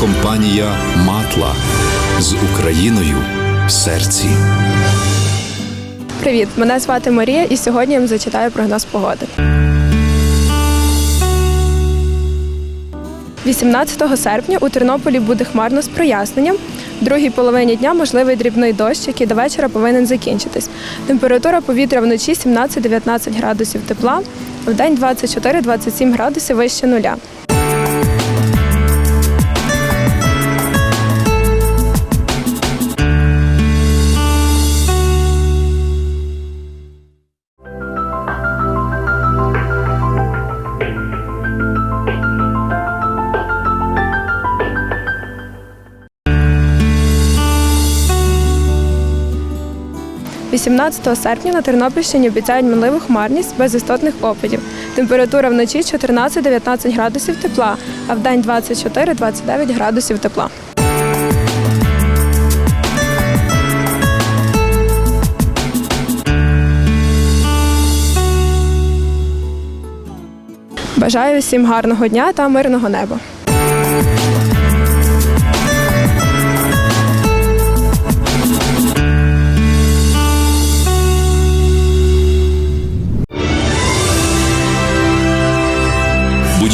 компанія Матла з Україною в серці. Привіт, мене звати Марія, і сьогодні я вам зачитаю прогноз погоди. 18 серпня у Тернополі буде хмарно з проясненням. В другій половині дня можливий дрібний дощ, який до вечора повинен закінчитись. Температура повітря вночі 17-19 градусів тепла, в день 24-27 градусів вище нуля. – 18 серпня на Тернопільщині обіцяють мінливу хмарність без істотних опадів. Температура вночі 14-19 градусів тепла, а в день 24-29 градусів тепла. Бажаю всім гарного дня та мирного неба.